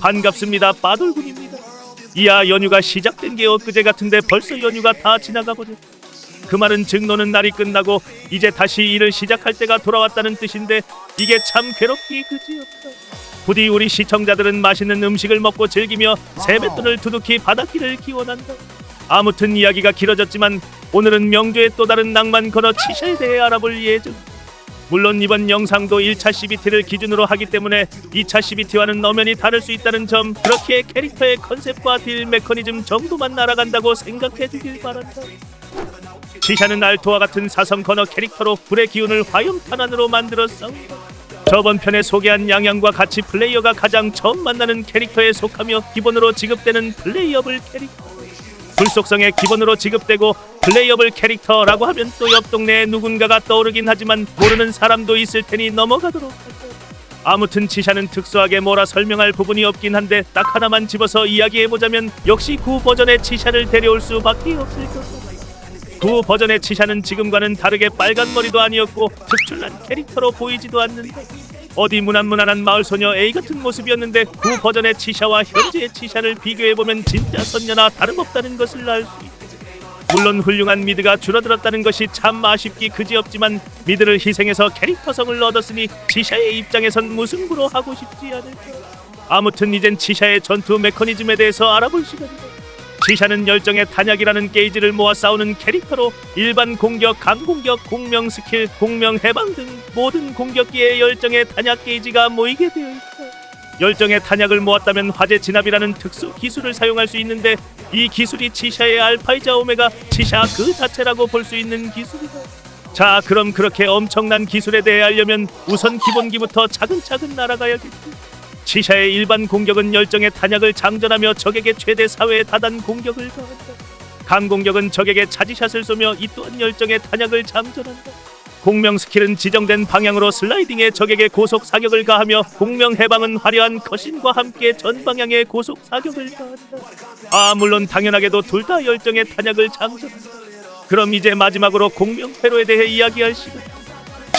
반갑습니다 빠돌군입니다 이야 연휴가 시작된 게 엊그제 같은데 벌써 연휴가 다 지나가버렸 그 말은 증노는 날이 끝나고 이제 다시 일을 시작할 때가 돌아왔다는 뜻인데 이게 참 괴롭기 그지없다 부디 우리 시청자들은 맛있는 음식을 먹고 즐기며 세뱃돈을 두둑히 바닥길을 기원한다. 아무튼 이야기가 길어졌지만 오늘은 명조의 또 다른 낭만 건어 대해 알아볼 예정 물론 이번 영상도 1차 CBT를 기준으로 하기 때문에 2차 CBT와는 엄연히 다를 수 있다는 점 그렇게 캐릭터의 컨셉과 딜 메커니즘 정도만 날아간다고 생각해 주길 바란다. 치샤는 알토와 같은 사성 건어 캐릭터로 불의 기운을 화염탄환으로 싸운다 저번 편에 소개한 양양과 같이 플레이어가 가장 처음 만나는 캐릭터에 속하며 기본으로 지급되는 플레이어블 캐릭터 불속성에 기본으로 지급되고 플레이어블 캐릭터라고 하면 또 옆 동네에 누군가가 떠오르긴 하지만 모르는 사람도 있을 테니 넘어가도록 하죠. 아무튼 치샤는 특수하게 뭐라 설명할 부분이 없긴 한데 딱 하나만 집어서 이야기해보자면 역시 구 버전의 치샤를 데려올 수밖에 없을 것이다. 구 버전의 치샤는 지금과는 다르게 빨간 머리도 아니었고 특출난 캐릭터로 보이지도 않는데 어디 무난무난한 마을 소녀 A 같은 모습이었는데 구 버전의 치샤와 현재의 치샤를 비교해 보면 진짜 선녀나 다름없다는 것을 알 수 있다. 물론 훌륭한 미드가 줄어들었다는 것이 참 아쉽기 그지없지만 미드를 희생해서 캐릭터성을 얻었으니 치샤의 입장에선 무승부로 하고 싶지 않을까. 아무튼 이젠 치샤의 전투 메커니즘에 대해서 알아볼 시간이다. 치샤는 열정의 탄약이라는 게이지를 모아 싸우는 캐릭터로 일반 공격, 강공격, 공명 스킬, 공명 해방 등 모든 공격기에 열정의 탄약 게이지가 모이게 되어 있다. 열정의 탄약을 모았다면 화재 진압이라는 특수 기술을 사용할 수 있는데 이 기술이 치샤의 알파이자 오메가 치샤 그 자체라고 볼 수 있는 기술이다. 자, 그럼 그렇게 엄청난 기술에 대해 알려면 우선 기본기부터 차근차근 날아가야겠지. 치샤의 일반 공격은 열정의 탄약을 장전하며 적에게 최대 사회에 다단 공격을 가한다. 강공격은 적에게 차지샷을 쏘며 이 또한 열정의 탄약을 장전한다. 공명 스킬은 지정된 방향으로 슬라이딩해 적에게 고속 사격을 가하며 공명 해방은 화려한 컷신과 함께 전 방향에 고속 사격을 가한다. 아 물론 당연하게도 둘 다 열정의 탄약을 장전한다. 그럼 이제 마지막으로 공명 회로에 대해 이야기할 시간.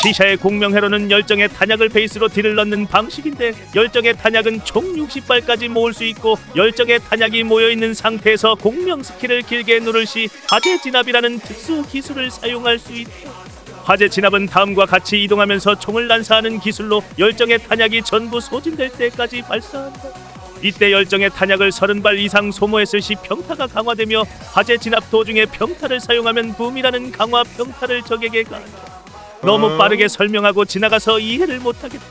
시샤의 공명 회로는 열정의 탄약을 베이스로 딜을 넣는 방식인데 열정의 탄약은 총 60발까지 모을 수 있고 열정의 탄약이 모여 있는 상태에서 공명 스킬을 길게 누를 시 화재 진압이라는 특수 기술을 사용할 수 있다. 화재 진압은 다음과 같이 이동하면서 총을 난사하는 기술로 열정의 탄약이 전부 소진될 때까지 발사한다. 이때 열정의 탄약을 30발 이상 소모했을 시 평타가 강화되며 화재 진압 도중에 평타를 사용하면 붐이라는 강화 평타를 적에게 가한다. 너무 빠르게 설명하고 지나가서 이해를 못하겠다.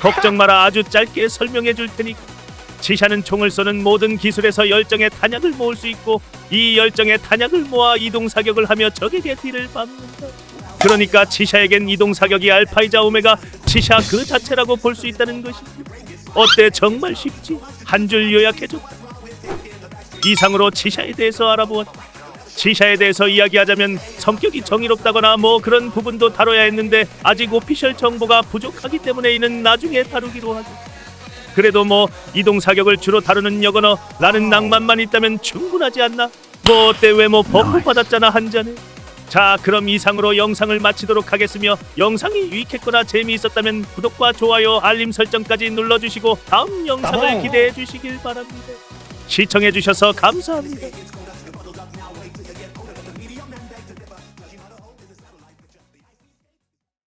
걱정 마라 아주 짧게 설명해 줄 테니까. 치샤는 총을 쏘는 모든 기술에서 열정의 탄약을 모을 수 있고 이 열정의 탄약을 모아 이동 사격을 하며 적에게 딜을 밟는다. 그러니까 치샤에겐 이동 사격이 알파이자 오메가 치샤 그 자체라고 볼 수 있다는 것이지. 어때 정말 쉽지? 한 줄 요약해줬다. 이상으로 치샤에 대해서 알아보았다. 치샤에 대해서 이야기하자면 성격이 정의롭다거나 뭐 그런 부분도 다뤄야 했는데 아직 오피셜 정보가 부족하기 때문에 이는 나중에 다루기로 하죠. 그래도 뭐 이동 사격을 주로 다루는 여건어 나는 낭만만 있다면 충분하지 않나? 뭐 어때 외모 버프 받았잖아 한 잔에. 자 그럼 이상으로 영상을 마치도록 하겠으며 영상이 유익했거나 재미있었다면 구독과 좋아요 알림 설정까지 눌러주시고 다음 영상을. 기대해 주시길 바랍니다. 시청해 주셔서 감사합니다.